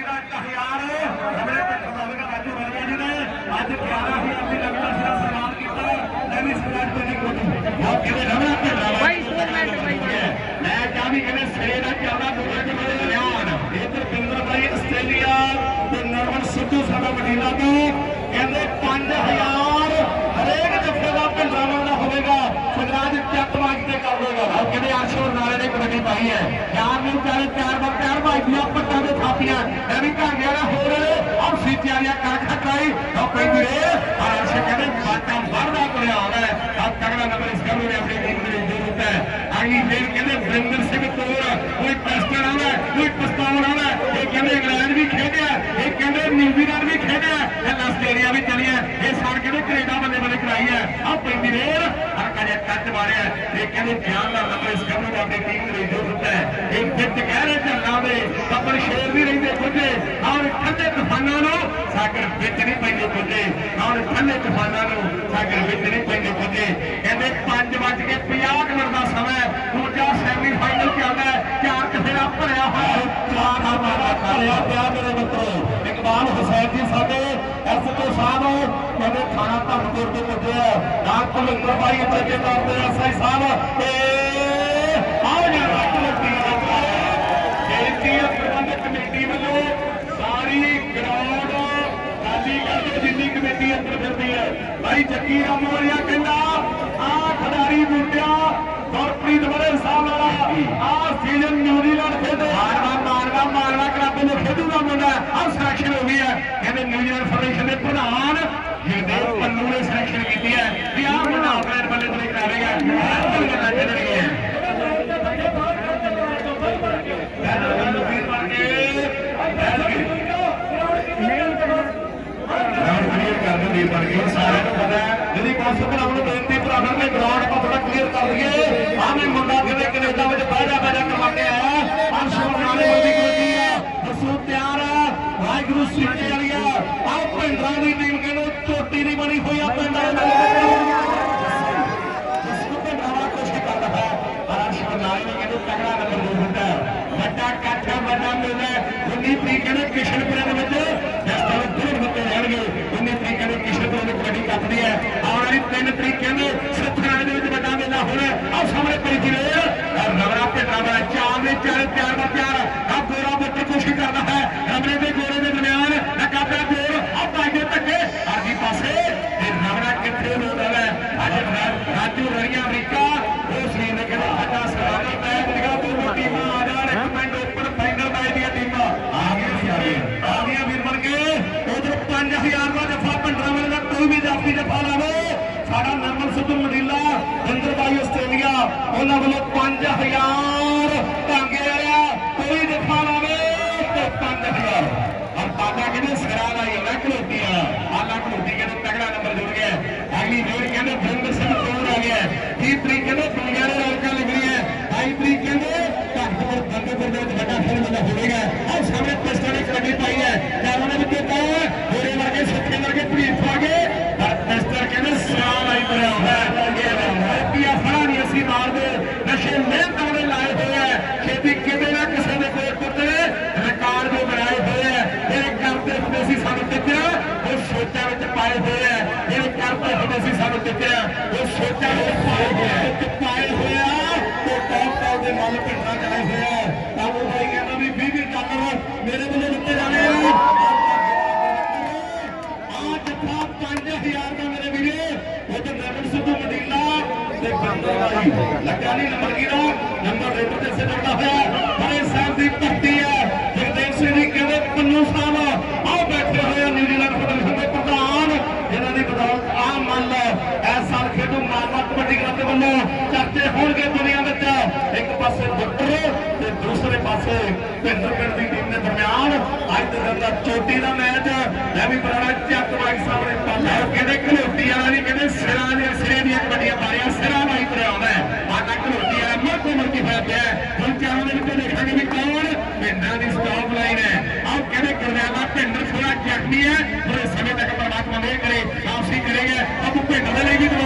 ਕਬੱਡੀ ਦਾ 1000 ਆਪਣੇ ਪਿੰਡ ਦਾ ਹੋਵੇਗਾ ਰਾਜੂ ਵਰਗਾ ਜੀ ਨੇ ਅੱਜ 11000 ਦੀ ਲਗਤਾ ਸਿਰਾ ਸਨਮਾਨ ਕੀਤਾ। ਲੈਵੀ ਸਪੋਰਟ ਤੋਂ ਕੋਈ ਉਹ ਕਿਹਦੇ ਰਵਣਾ ਤੇ ਬਾਈ ਦੋ ਮਿੰਟ ਬਾਈ ਮੈਂ ਚਾਹੀ ਕਿਵੇਂ ਸਿਰੇ ਦਾ ਚੱਲਦਾ ਦੂਜੇ ਦੇ ਮੇਰੇ ਲਿਆਉਣ ਇਧਰ ਪਿੰਦਰ ਬਾਈ ਆਸਟ੍ਰੇਲੀਆ ਤੇ ਨਰਮਨ ਸਿੱਧੂ ਸਾਡਾ ਮਦੀਨਾ ਤੋਂ। ਕਹਿੰਦੇ 5000 ਹਰੇਕ ਜੱਫੇ ਦਾ ਪਿੰਡਰਾਵਾਂ ਦਾ ਹੋਵੇਗਾ। ਸਗਰਾਜ ਚੱਕ ਮਾਜ ਤੇ ਕਰ ਦੇਗਾ ਕਹਿੰਦੇ ਅਰਸ਼ੋਰ ਨਾਲੇ ਨੇ ਕਬੱਡੀ ਪਾਈ ਹੈ। ਯਾਰ ਨੂੰ ਚਾਰੇ ਚਾਰ ਵਾਰ ਚਾਰ ਭਾਈ ਦੀਆਂ ਪੱਟਾਂ ਦੇ ਥਾਪੀਆਂ ਇਹ ਵੀ ਘਾਂਗੇ ਵਾਲਾ ਹੋਰ ਆਹ ਸੀਤਿਆਂ ਦੀਆਂ ਕਰ ਖਟਾਈ ਉਹ ਪੈਂਦੀ ਰੇ ਅਰਸ਼ ਕਹਿੰਦੇ ਬਾਟਾ ਵਰਦਾ ਤੁਰਿਆ ਆਉਂਦਾ ਹੈ ਆਹ ਤਗੜਾ ਨੰਬਰ ਇਸ ਗੱਲ ਨੇ ਆਪਣੀ ਟੀਮ ਦੇ ਵਿੱਚ ਦੇ ਦਿੱਤਾ ਹੈ ਅਗਲੀ ਫੇਰ ਕਹਿੰਦੇ ਵਰਿੰਦਰ ਸਿੰਘ ਤੋਰ ਕੋਈ ਪੈਸਟਰ ਆਉਂਦਾ ਕੋਈ ਪਸਤਾਵਰ ਆਉਂਦਾ ਇਹ ਕਹਿੰਦੇ ਇੰਗਲੈਂਡ ਵੀ ਖੇਡਿਆ ਇਹ ਕਹਿੰਦੇ ਨਿਊਜ਼ੀਲੈਂਡ ਵੀ ਖੇਡਿਆ ਇਹ ਆਸਟ੍ਰੇਲੀਆ ਵੀ ਚਲਿਆ ਇਹ ਸਾਰ ਕਹਿੰਦੇ ਕੈਨੇਡਾ ਬੰਦੇ ਬੰਦੇ ਕਰਾਈ ਹੈ। ਆ ਪੈਂਦੀ ਰੇਰ ਹਰਕਾ ਜਿਹਾ ਕੱਟ ਮਾਰਿਆ ਇਹ ਕਹਿੰਦੇ ਧਿਆਨ ਨਾਲ ਨੰਬਰ ਇਸ ਗੱਲ ਨੂੰ ਆਪਣੀ ਟੀਮ ਦੇ ਵਿੱਚ ਦੇ ਹੈ। ਇਹ ਫਿੱਟ ਕਹਿ ਰਹੇ ਝੱਲਾਂ ਦੇ ਕੱਪੜ ਸ਼ੇਰ ਵੀ ਰਹਿੰਦੇ ਕੁਝੇ ਆਉਣ ਠੰਡੇ ਤੂਫਾਨਾਂ ਨੂੰ ਸਾਗਰ ਵਿੱਚ ਨਹੀਂ ਪੈਂਦੇ ਕੁਝੇ ਆਉਣ ਠੰਡੇ ਤੂਫਾਨਾਂ ਨੂੰ ਸਾਗਰ ਵਿੱਚ ਨਹੀਂ ਪੈਂਦੇ ਕੁਝੇ ਕਹਿੰਦੇ 5 ਵਜ ਕੇ 50 ਮਿੰਟ ਦਾ ਸਮਾਂ ਹੈ। ਦੂਜਾ ਸੈਮੀ ਫਾਈਨਲ ਚੱਲਦਾ ਹੈ ਚਾਰ ਕਫੇਰਾ ਭਰਿਆ ਹੋਇਆ ਚਾਰ ਦਾ ਮਾਰਾ ਭਰਿਆ ਪਿਆ ਮੇਰੇ ਮਿੱਤਰੋ। ਇਕਬਾਲ ਹੁਸੈਨ ਜੀ ਸਾਡੇ ਐਸਪੀ ਸਾਹਿਬ ਕਹਿੰਦੇ ਥਾਣਾ ਧਰਮਪੁਰ ਤੋਂ ਪੁੱਜੇ ਆ। ਨਾਲ ਭੁਲਿੰਦਰ ਬਾਈ ਇੱਥੇ ਤੌਰ ਤੇ ਐਸਆਈ ਸਾਹਿਬ। ਤੇ ਆਓ ਜੀ ਰੱਖ ਲੱਗੀ ਬੇਨਤੀ ਹੈ ਪ੍ਰਬੰਧਕ ਕਮੇਟੀ ਵੱਲੋਂ ਸਾਰੀ ਗਰਾਊਂਡ ਖਾਲੀ ਕਰਕੇ ਜਿੰਨੀ ਕਮੇਟੀ ਅੰਦਰ ਫਿਰਦੀ ਹੈ ਭਾਈ ਜੱਗੀ ਰਾਮੋਰੀਆ ਕਹਿੰਦਾ ਆ ਖਿਡਾਰੀ ਬੂਟਿਆ, ਗੁਰਪ੍ਰੀਤ ਬੜੇ ਸਾਹਿਬ ਵਾਲਾ ਆ ਸੀਜ਼ਨ ਨਿਊਜ਼ੀਲੈਂਡ ਖੇਡੇ ਮਾਰਵਾ ਮਾਰਵਾ ਮਾਰਵਾ ਕਰਾਬੇ ਨੂੰ ਖੇਡੂਗਾ ਮੁੰਡਾ ਆ ਸਿਲੈਕਸ਼ਨ ਹੋ ਗਈ ਹੈ ਕਹਿੰਦੇ ਨਿਊਜ਼ੀਲੈਂਡ ਫੈਡਰੇਸ਼ਨ ਦੇ ਪ੍ਰਧਾਨ ਜਿਹਦੇ ਪੰਨੂ ਨੇ ਸਿਲੈਕਸ਼ਨ ਕੀਤੀ ਹੈ ਵੀ ਆ ਮੁੰਡਾ ਆਪਣੇ ਬੱਲੇ ਤੇ ਕਰਾਵੇਗਾ ਇਹ ਗੱਲਾਂ ਚੱਲਣਗੀਆਂ ਗਰਾਊਂਡ ਕਲੀਅਰ ਕਰ ਦਿਓ ਵੀਰ ਬਣ ਗਏ ਸਾਰਿਆਂ ਨੂੰ ਪਤਾ ਹੈ ਜਿਹਦੀ ਕਾਂਸਟੇਬਲ ਨੂੰ ਬੇਨਤੀ ਭਰਾਵਾਂ ਨੇ ਗਰਾਊਂਡ ਆਪਾਂ ਥੋੜਾ ਕਲੀਅਰ ਕਰ ਦਈਏ ਆਵੇਂ ਮੁੰਡਾ ਕਿਵੇਂ ਕੈਨੇਡਾ ਵਿੱਚ ਬਾਜਾ ਬਾਜਾ ਕਰਵਾ ਕੇ ਆਇਆ ਅਰਸ਼ਵਰ ਨਾਲੇ ਵੱਡੀ ਕਬੱਡੀ ਆ ਦੱਸੋ ਤਿਆਰ ਆ ਵਾਹਿਗੁਰੂ ਸਿੱਖੇ ਵਾਲੀ ਆ ਆਹ ਪਿੰਡਾਂ ਦੀ ਟੀਮ ਕਹਿੰਦੇ ਚੋਟੀ ਦੀ ਬਣੀ ਹੋਈ ਆ ਪਿੰਡਾਂ ਦੇ ਜਿਸਨੂੰ ਪਿੰਡਾਂ ਕੋਸ਼ਿਸ਼ ਕਰਦਾ ਹੈ ਪਰ ਅਰਸ਼ਵਰ ਨਾਲੇ ਨੇ ਕਹਿੰਦੇ ਹੁੰਦਾ ਵੱਡਾ ਕਾਠਾ ਵੱਡਾ ਮੇਲਾ 19 ਤਰੀਕ ਨੂੰ ਕਿਸ਼ਨਪੁਰੇ ਦੇ ਵਿੱਚ ਜਿਸ ਦੂਰ ਦੋ ਰਹਿਣਗੇ 19 ਤਰੀਕ ਨੂੰ ਕਿਸ਼ਨਪੁਰੇ ਵਿੱਚ ਵੱਡੀ ਕੱਪਦੀ ਹੈ ਆਉਣ ਵਾਲੀ 3 ਤਰੀਕ ਨੂੰ ਸੱਥਰਾਣੇ ਦੇ ਵਿੱਚ ਵੱਡਾ ਮੇਲਾ ਹੋਣਾ ਆਹ ਸਾਹਮਣੇ ਪਈ ਜਿਵੇਂ ਰਵੜਾ ਤੇ ਰਵੜਾ ਚਾਰ ਦੇ ਚਾਰ ਪਿਆਰ ਉਹਨਾਂ ਵੱਲੋਂ 5000 ਟਾਂਗੇ ਵਾਲਿਆ ਕੋਈ ਜਫਾ ਲਾਵੇ ਤੇ 5000 ਔਰ ਬਾਬਾ ਕਹਿੰਦੇ ਸਿਰਾ ਦਾ ਹੀ ਲੱਖ ਲੋਟੀਆਂ ਆ ਲੱਖ ਲੋਟੀ ਕਹਿੰਦੇ ਤਗੜਾ ਨੰਬਰ ਜੁੜ ਗਿਆ। ਅਗਲੀ ਵੇਰ ਕਹਿੰਦੇ ਬਿੰਦਰ ਸਿੰਘ ਤੋੜ ਆ ਗਿਆ। 30 ਤਰੀਕ ਕਹਿੰਦੇ ਦੁਨੀਆ ਦੇ ਰੌਣਕਾਂ ਲੱਗਣੀਆਂ 22 ਤਰੀਕ ਕਹਿੰਦੇ ਘੱਟਪੁਰ ਬੰਦੇਪੁਰ ਦੇ ਵਿੱਚ ਵੱਡਾ ਫਿਲਮ ਦਾ ਹੋਵੇਗਾ ਆ ਸਾਹਮਣੇ ਪਿਸਟਲ ਨੇ ਕਬੱਡੀ ਪਾਈ ਹੈ ਚਾਰਾਂ ਦੇ ਵਿੱਚ ਤਾਂ ਹੋਰੇ ਵਰਗੇ ਸੁੱਕੇ ਵਰਗੇ ਭਰੀਫ ਆ ਗਏ ਪਰ ਪਿਸਟਲ ਕਹਿੰਦੇ ਸਿਰਾ ਲਾਈ ਬਣਿਆ ਹੋਇਆ ਹੈ ਰੁਪਿਆ ਫੜਾ ਨਹੀਂ ਅਸੀਂ ਮਾਰਦੇ ਨਸ਼ੇ ਮਿਹਨਤ ਵਾਲੇ ਲਾਏ ਹੋਏ ਆ ਛੇਤੀ ਕਿਤੇ ਨਾ ਕਿਸੇ ਦੇ ਕੋਲ ਪੁੱਤਰੇ ਰਿਕਾਰਡ ਜੋ ਬਣਾਏ ਹੋਏ ਆ ਜਿਹੜੇ ਕਰਦੇ ਹੁੰਦੇ ਸੀ ਸਾਨੂੰ ਟਿੱਕਿਆ ਉਹ ਸੋਚਾਂ ਵਿੱਚ ਪਾਏ ਹੋਏ ਆ ਜਿਹੜੇ ਕਰਦੇ ਹੁੰਦੇ ਸੀ ਸਾਨੂੰ ਟਿੱਕਿਆ ਉਹ ਸੋਚਾਂ ਵਿੱਚ ਪਾਏ ਹੋਏ ਆ ਤੇ ਪਾਏ ਹੋਏ ਆ ਤੇ ਟੌਪ ਟੌਪ ਦੇ ਮੱਲ ਭਿੰਡਰਾ ਜਾਏ ਹੋਏ ਆ ਤਾਂ ਉਹ ਭਾਈ ਕਹਿੰਦਾ ਵੀ 20 20 ਡਾਲਰ ਮੇਰੇ ਵੱਲੋਂ ਦਿੱਤੇ ਜਾਣੇ ਆ ਆ ਜੱਫਾ 5000 ਦਾ ਮੇਰੇ ਵੀਰੇ ਉਧਰ ਰਵਣ ਸਿੱਧੂ ਮਦੀਨਾ ਤੇ ਬੰਦਾ ਭਾਈ ਲੱਗਾ ਨਹੀਂ ਨੰਬਰ ਕੀ ਦਾ? ਨੰਬਰ ਰੇਟਰ ਤੇ ਸਿੱਧਾ ਹੋਇਆ ਹਰੇ ਸਾਹਿਬ ਦੀ ਭਰਤੀ ਹੈ। ਜਗਦੇਵ ਸਿੰਘ ਜੀ ਕਹਿੰਦੇ, ਪੰਨੂ ਸਾਹਿਬ ਆਹ ਬੈਠੇ ਹੋਏ ਆ ਨਿਊਜ਼ੀਲੈਂਡ ਫੈਡਰੇਸ਼ਨ ਦੇ ਪ੍ਰਧਾਨ। ਇਹਨਾਂ ਦੀ ਬਦੌਲਤ ਆ ਮੰਨ ਲੈ ਇਸ ਸਾਲ ਖੇਡੂ ਮਾਰਵਾ ਕਬੱਡੀ ਕਲੱਬ ਦੇ ਵੱਲੋਂ ਚਰਚੇ ਹੋਣਗੇ ਦੁਨੀਆ ਵਿੱਚ। ਇੱਕ ਪਾਸੇ ਬੱਟਰ ਤੇ ਦੂਸਰੇ ਪਾਸੇ ਭਿੰਦਰ ਪਿੰਡ ਦੀ ਟੀਮ ਦੇ ਦਰਮਿਆਨ। ਅੱਜ ਦੇ ਦਿਨ ਦਾ ਚੋਟੀ ਦਾ Bueno, dale, Guido.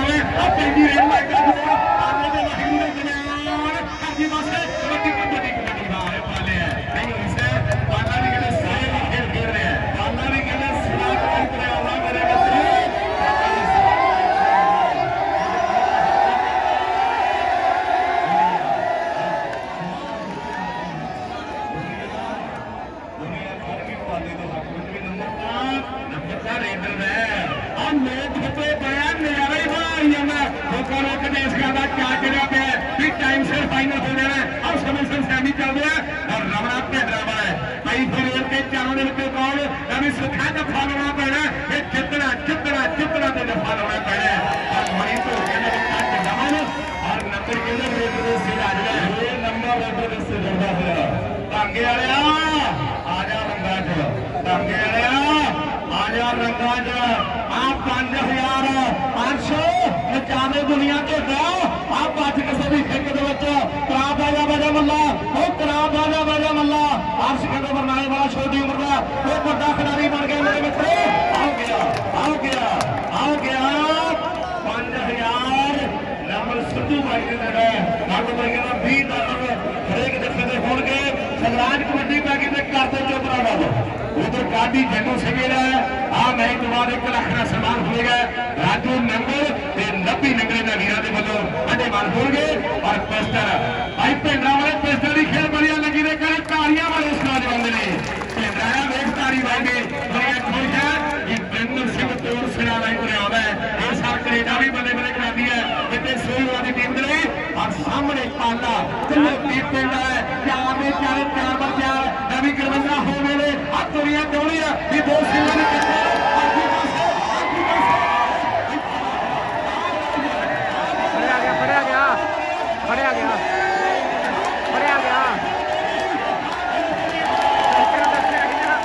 ਨਵੀਂ ਸੁੱਖਾ ਦਾ ਫਾਲਣਾ ਪੈਣਾ ਹੈ। ਇਹ ਜਿੱਤਣਾ ਜਿੱਤਣਾ ਜਿੱਤਣਾ ਤੇ ਦਫਾ ਲਾਉਣਾ ਪੈਣਾ ਹੈ। ਔਰ ਮਣੀ ਤੋਂ ਕਹਿੰਦੇ ਨੇ ਕੱਟ ਦਮਨ ਔਰ ਨੰਬਰ ਕਹਿੰਦੇ ਰੇਡਰ ਦੇ ਸਿਰ ਆ ਜਿਹੜਾ ਇਹ ਨੰਬਰ ਰੇਡਰ ਦੇ ਸਿਰ ਜਾਂਦਾ ਹੋਇਆ ਟਾਂਗੇ ਵਾਲਿਆ ਆ ਜਾ ਰੰਗਾ ਚ ਟਾਂਗੇ ਵਾਲਿਆ ਆ ਜਾ ਰੰਗਾ ਚ ਆ 5000 800 ਨਚਾਵੇ ਦੁਨੀਆ ਤੇ ਦਾ ਆ ਪੱਜ ਕਿਸੇ ਦੀ ਖਿੱਕ ਦੇ ਵਿੱਚ ਕਰਾ ਬਾਜਾ ਬਾਜਾ ਮੱਲਾ ਉਹ ਕਰਾ ਬਾਜਾ ਬਾਜਾ ਬਰਨਾਲੇ ਵਾਲਾ ਛੋਟੀ ਉਮਰ ਦਾ ਉਹ ਵੱਡਾ ਖਿਡਾਰੀ ਬਣ ਗਿਆ ਮੇਰੇ ਮਿੱਤਰੋ। ਆ ਗਿਆ ਆ ਗਿਆ ਆ ਗਿਆ। 5000 ਨਮਲ ਸਿੱਧੂ ਬਾਈ ਦੇ ਨਾਲ ਨੰਦ ਬਾਈ ਦਾ 20 ਡਾਲਰ ਹਰੇਕ ਜੱਫੇ ਦੇ ਹੋਣਗੇ। ਸਗਰਾਜ ਕਬੱਡੀ ਪੈ ਦੇ ਘਰ ਤੋਂ ਚੋਪੜਾ ਵਾਲਾ ਉਧਰ ਕਾਡੀ ਜੰਗੂ ਸਿੰਘ ਦਾ ਆ ਨਹੀਂ ਤੋਂ ਬਾਅਦ 1 ਲੱਖ ਦਾ ਸਨਮਾਨ ਹੋਏਗਾ ਰਾਜੂ ਨੰਗਲ ਤੇ 90 ਨੰਗਲੇ ਦਾ ਵੀਰਾਂ ਦੇ ਵੱਲੋਂ ਅੱਡੇ ਮਾਨ ਹੋਣਗੇ। ਔਰ ਪੋਸਟਰ ਭਾਈ ਭਿੰਡਰਾ ਵਾਲੇ ਪੋਸਟਰ ਦੀ ਖੇਡ ਬੜੀਆਂ ਲੱਗੀ ਨੇ ਕਰੇ ਤਾੜੀਆਂ ਵਾਲੇ ਉਸਤਾਦ ਬੰਦੇ ਨੇ ਭਿੰਡਰਾ ਆ ਵੇਖ ਤਾੜੀ ਵਾਂਗੇ ਬੜੀਆਂ ਖੁਸ਼ ਹੈ ਕਿ ਬਿੰਦਰ ਸਿੰਘ ਤੋੜ ਸਿਰਾ ਲਾਈ ਤੁਰਿਆ ਆਉਂਦਾ ਹੈ ਇਹ ਸਾਰ ਕੈਨੇਡਾ ਵੀ ਬੱਲੇ ਬੱਲੇ ਕਰਾਦੀ ਹੈ ਜਿੱਤੇ ਸੋਹੀਵਾਲ ਦੀ ਟੀਮ ਦੇ ਲਈ ਔਰ ਸਾਹਮਣੇ ਪਾਲਾ। ਕਿੰਨੇ ਟੀਮ ਪਿੰਡ ਹੈ ਚਾਰ ਦੇ ਚਾਰੇ ਚਾਰ ਪਰ ਚਾਰ ਨਵੀਂ ਗਰਮੰਦਾ ਹੋ ਗਏ ਨੇ ਆ ਤੁਰੀਆਂ ਦੌੜੀਆਂ ਇਹ ਦੋ ਸਿੰਘਾਂ ਨੇ ਕਿੱਥੇ ਆਖੀ ਪਾਸੇ ਆਖੀ ਪਾਸੇ ਫੜਿਆ ਗਿਆ ਫੜਿਆ ਗਿਆ ਫੜਿਆ ਗਿਆ ਫੜਿਆ ਗਿਆ ਟਰੈਕਟਰ ਦਾ ਫੜਿਆ ਗਿਆ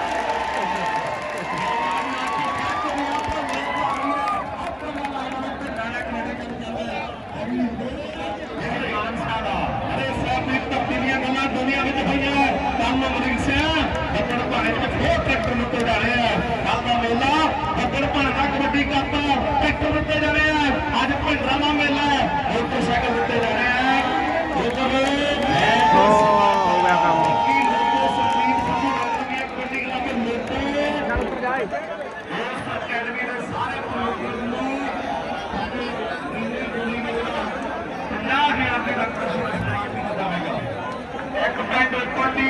ਅਰੇ ਸਾਹਿਬ ਨੇ ਤਬਦੀਲੀਆਂ ਗੱਲਾਂ ਦੁਨੀਆ ਵਿੱਚ ਹੋਈਆਂ ਕੰਮ ਅਮਰੀਕ ਸਿੰਘ ਬੱਬੜ ਭਾਣੇ ਵਿੱਚ ਹੋਰ ਟਰੈਕਟਰ ਮੁੱਤੇ ਜਾ ਰਹੇ ਆ ਕੱਲ ਦਾ ਮੇਲਾ ਬੱਬੜ ਭਾਣੇ ਦਾ ਕਬੱਡੀ ਕੱਪ ਟਰੈਕਟਰ ਮੁੱਤੇ ਜਾ ਰਹੇ ਆ ਅੱਜ ਭਿੰਡਰਾ ਦਾ ਮੇਲਾ ਹੈ ਮੋਟਰਸਾਈਕਲ ਮੁੱਤੇ ਜਾ ਰਹੇ ਆ ਉਧਰ ਓ ਹੋ ਗਿਆ ਕੰਮ ਕੀ ਲੋਕੋ ਸੰਦੀਪ ਸਿੰਘ ਦੀ ਕਬੱਡੀ ਕਲੱਬ ਮੋਟੇ ਚੱਲ ਉੱਪਰ ਜਾਏ ਇਸ ਅਕੈਡਮੀ ਦੇ ਸਾਰੇ ਪ੍ਰੋਗਰਾਮ ਨੂੰ ਸਾਡੇ ਨੀਲੇ ਗੋਲੀ ਦੇ ਨਾਲ 50000 ਦੇ ਦਾ ਸਨਮਾਨ ਕੀਤਾ ਜਾਵੇਗਾ। ਇੱਕ ਪਿੰਡ ਕੋਟੀ